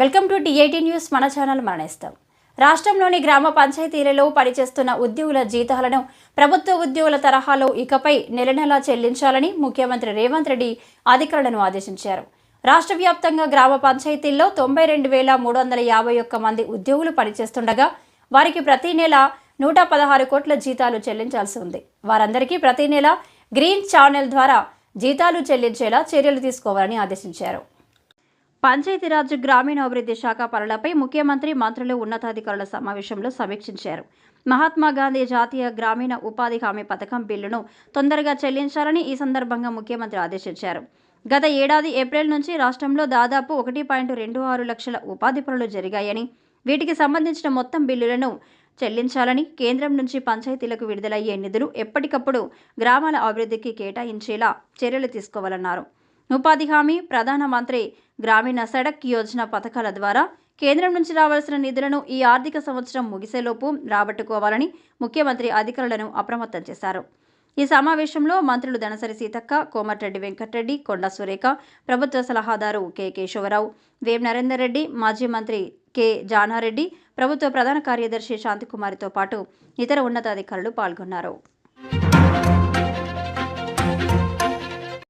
Welcome to DIT news మన channel మరణిస్తాం. రాష్ట్రంలోని గ్రామ పంచాయతీలలో పనిచేస్తున్న ఉద్యోగుల జీతాలను ప్రభుత్వ ఉద్యోగుల తరహాలో ఇకపై నెల నెలా చెల్లించాలని ముఖ్యమంత్రి రేవంత్ రెడ్డి అధికారులను ఆదేశించారు. రాష్ట్ర వ్యాప్తంగా గ్రామ పంచాయతీల్లో తొంభై రెండు వేల మూడు వందల యాభై ఒక్క మంది ఉద్యోగులు పనిచేస్తుండగా వారికి ప్రతి నెల నూట పదహారు కోట్ల జీతాలు చెల్లించాల్సి ఉంది. వారందరికీ ప్రతి నెల గ్రీన్ ఛానల్ ద్వారా జీతాలు చెల్లించేలా చర్యలు తీసుకోవాలని ఆదేశించారు. పంచాయతీరాజ్ గ్రామీణాభివృద్ధి శాఖ పనులపై ముఖ్యమంత్రి మంత్రులు ఉన్నతాధికారుల సమావేశంలో సమీక్షించారు. మహాత్మా గాంధీ జాతీయ గ్రామీణ ఉపాధి హామీ పథకం బిల్లును తొందరగా చెల్లించాలని ఈ సందర్భంగా ముఖ్యమంత్రి ఆదేశించారు. గత ఏడాది ఏప్రిల్ నుంచి రాష్ట్రంలో దాదాపు ఒకటి పాయింట్ రెండు ఆరు లక్షల ఉపాధి పనులు జరిగాయని వీటికి సంబంధించిన మొత్తం బిల్లులను చెల్లించాలని కేంద్రం నుంచి పంచాయతీలకు విడుదలయ్యే నిధులు ఎప్పటికప్పుడు గ్రామాల అభివృద్ధికి కేటాయించేలా చర్యలు తీసుకోవాలన్నారు. ఉపాధి హామీ ప్రధానమంత్రి గ్రామీణ సడక్ యోజన పథకాల ద్వారా కేంద్రం నుంచి రావాల్సిన నిధులను ఈ ఆర్థిక సంవత్సరం ముగిసేలోపు రాబట్టుకోవాలని ముఖ్యమంత్రి అధికారులను అప్రమత్తం చేశారు. ఈ సమావేశంలో మంత్రులు దనసరి సీతక్క కోమటిరెడ్డి వెంకటరెడ్డి కొండ సురేఖ ప్రభుత్వ సలహాదారు కె కేశవరావు వేం నరేందర్ రెడ్డి మాజీ మంత్రి కె జానారెడ్డి ప్రభుత్వ ప్రధాన కార్యదర్శి శాంతికుమారితో పాటు ఇతర ఉన్నతాధికారులు పాల్గొన్నారు.